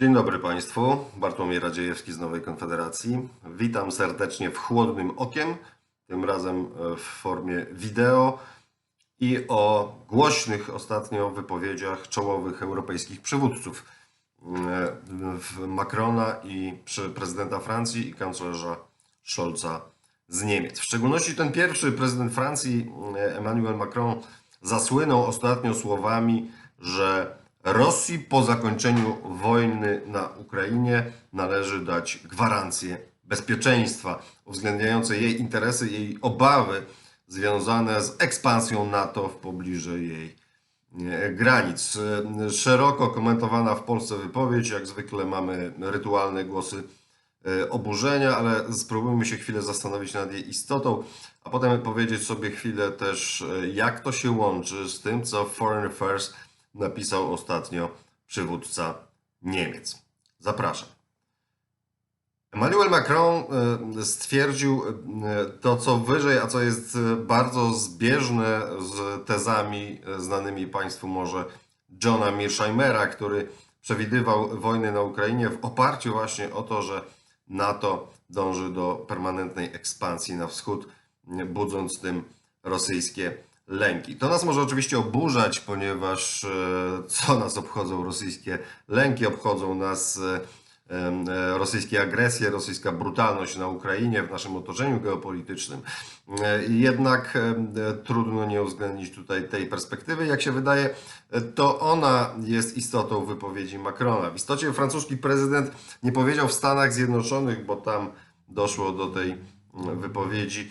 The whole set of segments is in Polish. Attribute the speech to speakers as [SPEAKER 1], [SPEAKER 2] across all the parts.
[SPEAKER 1] Dzień dobry Państwu. Bartłomiej Radziejewski z Nowej Konfederacji. Witam serdecznie w Chłodnym Okiem, tym razem w formie wideo i o głośnych ostatnio wypowiedziach czołowych europejskich przywódców e, Macrona i prezydenta Francji i kanclerza Scholza z Niemiec. W szczególności ten pierwszy prezydent Francji, e, Emmanuel Macron, zasłynął ostatnio słowami, że Rosji po zakończeniu wojny na Ukrainie należy dać gwarancję bezpieczeństwa, uwzględniające jej interesy, jej obawy związane z ekspansją NATO w pobliżu jej e, granic. E, Szeroko komentowana w Polsce wypowiedź, jak zwykle mamy rytualne głosy e, oburzenia, ale spróbujmy się chwilę zastanowić nad jej istotą, a potem powiedzieć sobie chwilę też, jak to się łączy z tym, co Foreign Affairs napisał ostatnio przywódca Niemiec. Zapraszam. Emmanuel Macron e, stwierdził e, to, co wyżej, a co jest e, bardzo zbieżne z tezami znanymi Państwu może Johna Mearsheimera, który przewidywał wojnę na Ukrainie w oparciu właśnie o to, że NATO dąży do permanentnej ekspansji na wschód, budząc tym rosyjskie lęki. To nas może oczywiście oburzać, ponieważ e, co nas obchodzą rosyjskie lęki? Obchodzą nas e, e, rosyjskie agresje, rosyjska brutalność na Ukrainie, w naszym otoczeniu geopolitycznym. Jednak trudno nie uwzględnić tutaj tej perspektywy. Jak się wydaje, to ona jest istotą wypowiedzi Macrona. W istocie francuski prezydent nie powiedział w Stanach Zjednoczonych, bo tam doszło do tej mm, wypowiedzi,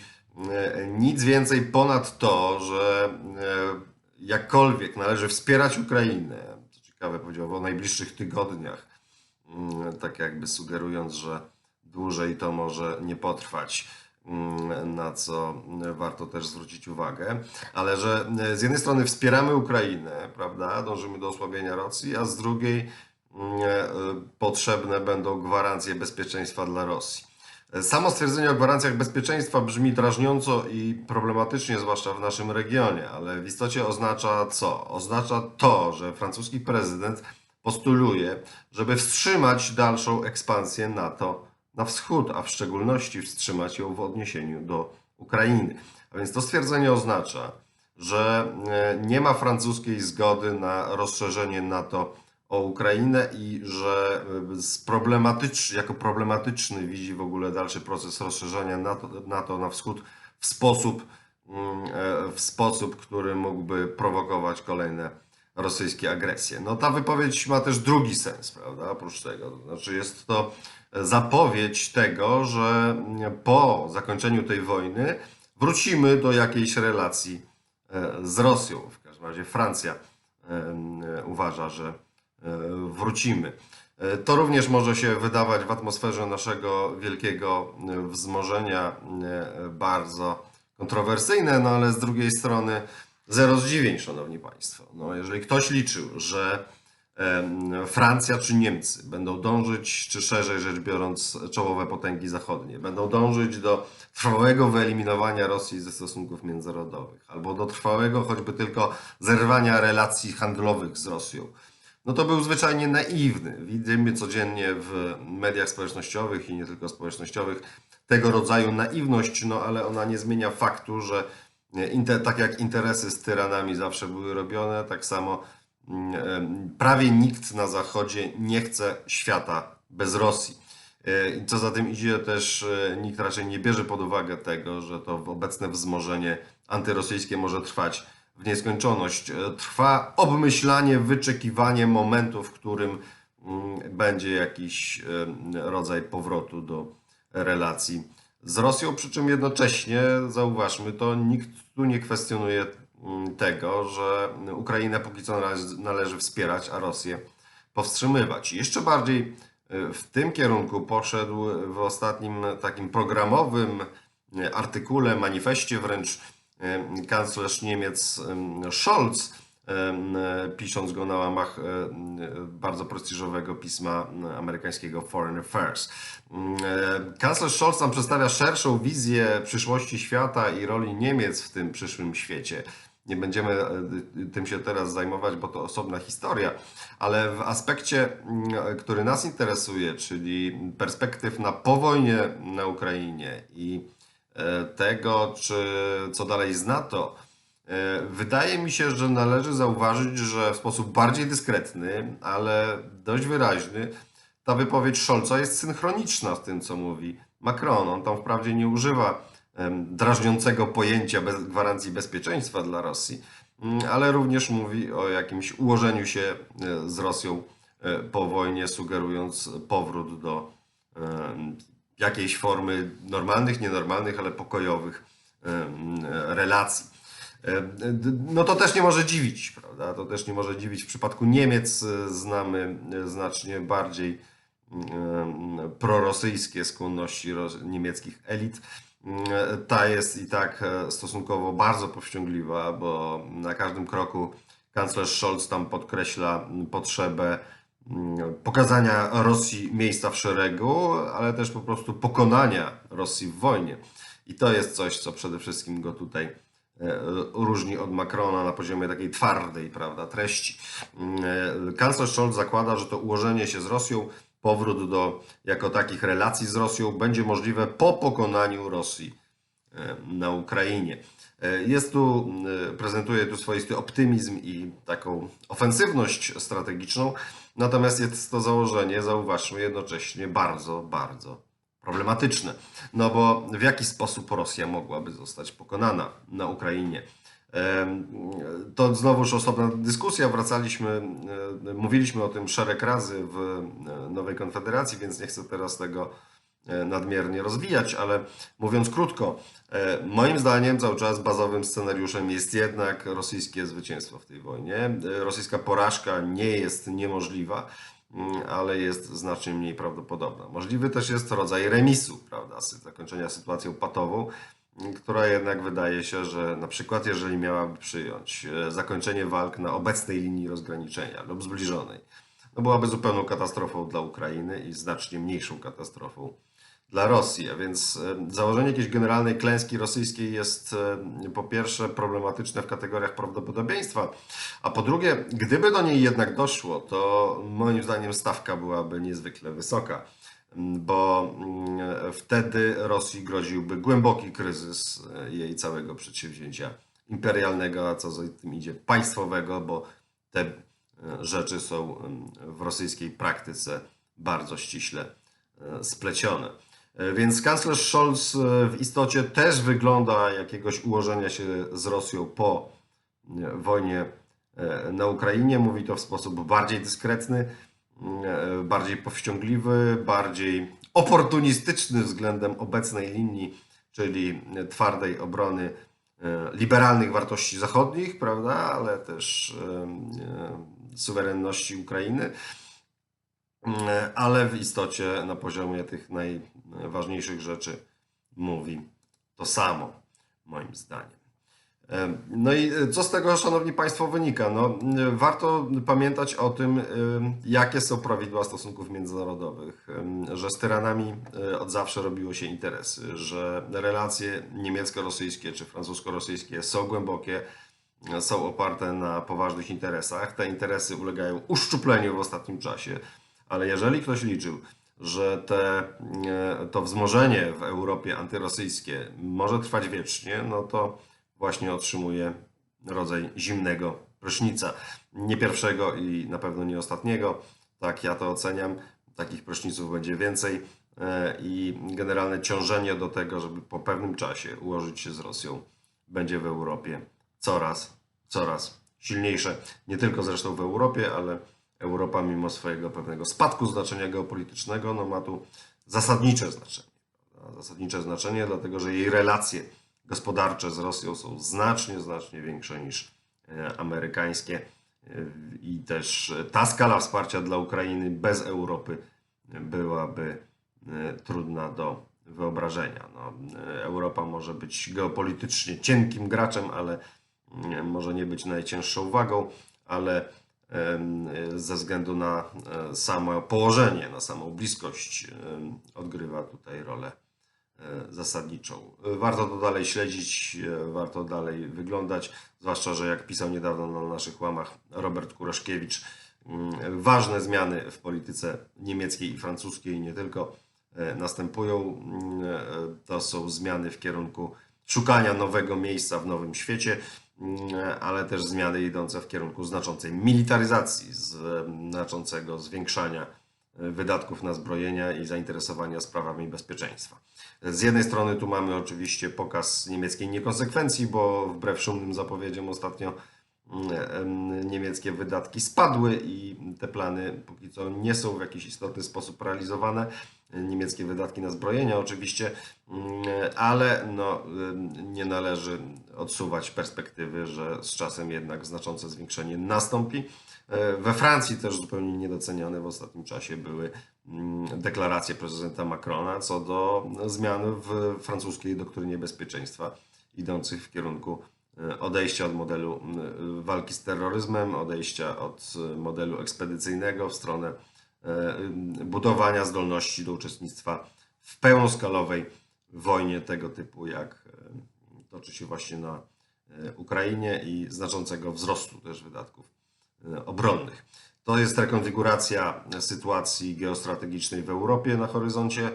[SPEAKER 1] nic więcej ponad to, że e, jakkolwiek należy wspierać Ukrainę, co ciekawe powiedział o najbliższych tygodniach, Mm, tak jakby sugerując, że dłużej to może nie potrwać, mm, na co warto też zwrócić uwagę, ale że z jednej strony wspieramy Ukrainę, prawda, dążymy do osłabienia Rosji, a z drugiej mm, e, potrzebne będą gwarancje bezpieczeństwa dla Rosji. Samo stwierdzenie o gwarancjach bezpieczeństwa brzmi drażniąco i problematycznie, zwłaszcza w naszym regionie, ale w istocie oznacza co? Oznacza to, że francuski prezydent postuluje, żeby wstrzymać dalszą ekspansję NATO na wschód, a w szczególności wstrzymać ją w odniesieniu do Ukrainy. A więc to stwierdzenie oznacza, że e, nie ma francuskiej zgody na rozszerzenie NATO o Ukrainę i że z problematycz, jako problematyczny widzi w ogóle dalszy proces rozszerzenia NATO, NATO na wschód w sposób, mm, e, w sposób, który mógłby prowokować kolejne rosyjskie agresje. No ta wypowiedź ma też drugi sens, prawda? Oprócz tego, znaczy jest to zapowiedź tego, że po zakończeniu tej wojny wrócimy do jakiejś relacji e, z Rosją. W każdym razie Francja uważa, że wrócimy. E, To również może się wydawać w atmosferze naszego wielkiego e, wzmożenia e, bardzo kontrowersyjne, no ale z drugiej strony zero zdziwień, szanowni państwo. No, jeżeli ktoś liczył, że Francja czy Niemcy będą dążyć, czy szerzej rzecz biorąc, czołowe potęgi zachodnie, będą dążyć do trwałego wyeliminowania Rosji ze stosunków międzynarodowych, albo do trwałego choćby tylko zerwania relacji handlowych z Rosją, no to był zwyczajnie naiwny. Widzimy codziennie w mediach społecznościowych i nie tylko społecznościowych tego rodzaju naiwność, no ale ona nie zmienia faktu, że inter, tak jak interesy z tyranami zawsze były robione, tak samo mm, em, prawie nikt na Zachodzie nie chce świata bez Rosji. E, co za tym idzie, też e, nikt raczej nie bierze pod uwagę tego, że to obecne wzmożenie antyrosyjskie może trwać w nieskończoność. E, Trwa obmyślanie, wyczekiwanie momentu, w którym mm, będzie jakiś em, rodzaj powrotu do relacji z Rosją, przy czym jednocześnie zauważmy to, nikt tu nie kwestionuje mm, tego, że Ukrainę póki co należy, wspierać, a Rosję powstrzymywać. Jeszcze bardziej y, w tym kierunku poszedł w ostatnim takim programowym artykule, manifestie wręcz kanclerz Niemiec Scholz, pisząc go na łamach bardzo prestiżowego pisma amerykańskiego Foreign Affairs. Kanclerz Scholz tam przedstawia szerszą wizję przyszłości świata i roli Niemiec w tym przyszłym świecie. Nie będziemy e, tym się teraz zajmować, bo to osobna historia, ale w aspekcie, który nas interesuje, czyli perspektyw na po wojnie na Ukrainie i tego, czy co dalej z NATO, e, wydaje mi się, że należy zauważyć, że w sposób bardziej dyskretny, ale dość wyraźny, ta wypowiedź Scholza jest synchroniczna z tym, co mówi Macron. On tam wprawdzie nie używa drażniącego pojęcia bez gwarancji bezpieczeństwa dla Rosji, mm, ale również mówi o jakimś ułożeniu się e, z Rosją e, po wojnie, sugerując powrót do jakiejś formy normalnych, nienormalnych, ale pokojowych relacji. E, No to też nie może dziwić, prawda? To też nie może dziwić. W przypadku Niemiec e, znamy e, znacznie bardziej prorosyjskie skłonności niemieckich elit. Mm, Ta jest i tak e, stosunkowo bardzo powściągliwa, bo na każdym kroku kanclerz Scholz tam podkreśla potrzebę pokazania Rosji miejsca w szeregu, ale też po prostu pokonania Rosji w wojnie. I to jest coś, co przede wszystkim go tutaj e, różni od Macrona na poziomie takiej twardej, prawda, treści. Mm, e, Kanclerz Scholz zakłada, że to ułożenie się z Rosją, powrót do jako takich relacji z Rosją będzie możliwe po pokonaniu Rosji e, na Ukrainie. Jest tu, prezentuje tu swoisty optymizm i taką ofensywność strategiczną, natomiast jest to założenie, zauważmy, jednocześnie bardzo, bardzo problematyczne. No bo w jaki sposób Rosja mogłaby zostać pokonana na Ukrainie? To znowuż osobna dyskusja. Wracaliśmy, e, mówiliśmy o tym szereg razy w e, Nowej Konfederacji, więc nie chcę teraz tego nadmiernie rozwijać, ale mówiąc krótko, e, moim zdaniem cały czas bazowym scenariuszem jest jednak rosyjskie zwycięstwo w tej wojnie. E, Rosyjska porażka nie jest niemożliwa, mm, ale jest znacznie mniej prawdopodobna. Możliwy też jest rodzaj remisu, prawda, zakończenia sytuacją patową, która jednak wydaje się, że na przykład jeżeli miałaby przyjąć e, zakończenie walk na obecnej linii rozgraniczenia lub zbliżonej, no byłaby zupełną katastrofą dla Ukrainy i znacznie mniejszą katastrofą dla Rosji. A więc założenie jakiejś generalnej klęski rosyjskiej jest po pierwsze problematyczne w kategoriach prawdopodobieństwa, a po drugie, gdyby do niej jednak doszło, to moim zdaniem stawka byłaby niezwykle wysoka, bo mm, wtedy Rosji groziłby głęboki kryzys e, jej całego przedsięwzięcia imperialnego, a co za tym idzie państwowego, bo te e, rzeczy są w rosyjskiej praktyce bardzo ściśle e, splecione. E, Więc kanclerz Scholz e, w istocie też wygląda jakiegoś ułożenia się z Rosją po wojnie e, na Ukrainie. Mówi to w sposób bardziej dyskretny, e, bardziej powściągliwy, bardziej oportunistyczny względem obecnej linii, czyli twardej obrony liberalnych wartości zachodnich, prawda, ale też suwerenności Ukrainy. Mm, ale w istocie na poziomie tych najważniejszych rzeczy mówi to samo, moim zdaniem. Em, No i e, co z tego, Szanowni Państwo, wynika? No, m, warto pamiętać o tym, em, jakie są prawidła stosunków międzynarodowych, że z tyranami e, od zawsze robiło się interesy, że relacje niemiecko-rosyjskie czy francusko-rosyjskie są głębokie, e, są oparte na poważnych interesach. Te interesy ulegają uszczupleniu w ostatnim czasie, ale jeżeli ktoś liczył, że te, e, to wzmożenie w Europie antyrosyjskie może trwać wiecznie, no to właśnie otrzymuje rodzaj zimnego prysznica. Nie pierwszego i na pewno nie ostatniego. Tak ja to oceniam. Takich pryszniców będzie więcej e, i generalne ciążenie do tego, żeby po pewnym czasie ułożyć się z Rosją, będzie w Europie coraz, coraz silniejsze. Nie tylko zresztą w Europie, ale Europa mimo swojego pewnego spadku znaczenia geopolitycznego, no ma tu zasadnicze znaczenie. Zasadnicze znaczenie, dlatego że jej relacje gospodarcze z Rosją są znacznie, znacznie większe niż e, amerykańskie E, i też ta skala wsparcia dla Ukrainy bez Europy byłaby e, trudna do wyobrażenia. No, Europa może być geopolitycznie cienkim graczem, ale mm, może nie być najcięższą wagą, ale ze względu na e, samo położenie, na samą bliskość odgrywa tutaj rolę e, zasadniczą. Warto to dalej śledzić, e, warto dalej wyglądać, zwłaszcza, że jak pisał niedawno na naszych łamach Robert Kuraszkiewicz, mm, ważne zmiany w polityce niemieckiej i francuskiej nie tylko następują. Mm, To są zmiany w kierunku szukania nowego miejsca w nowym świecie, ale też zmiany idące w kierunku znaczącej militaryzacji, znaczącego zwiększania e, wydatków na zbrojenia i zainteresowania sprawami bezpieczeństwa. Z jednej strony tu mamy oczywiście pokaz niemieckiej niekonsekwencji, bo wbrew szumnym zapowiedziom ostatnio mm, niemieckie wydatki spadły i te plany póki co nie są w jakiś istotny sposób realizowane. Niemieckie wydatki na zbrojenia oczywiście, mm, ale no, nie należy odsuwać perspektywy, że z czasem jednak znaczące zwiększenie nastąpi. E, We Francji też zupełnie niedocenione w ostatnim czasie były mm, deklaracje prezydenta Macrona co do zmian w francuskiej doktrynie bezpieczeństwa idących w kierunku odejścia od modelu walki z terroryzmem, odejścia od e, modelu ekspedycyjnego w stronę e, budowania zdolności do uczestnictwa w pełnoskalowej wojnie tego typu, jak e, toczy się właśnie na e, Ukrainie i znaczącego wzrostu też wydatków e, obronnych. To jest rekonfiguracja sytuacji geostrategicznej w Europie na horyzoncie.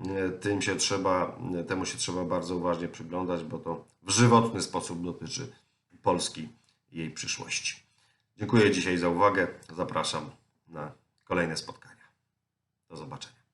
[SPEAKER 1] E, Tym się trzeba, temu się trzeba bardzo uważnie przyglądać, bo to w żywotny sposób dotyczy Polski i jej przyszłości. Dziękuję dzisiaj za uwagę. Zapraszam na kolejne spotkania. Do zobaczenia.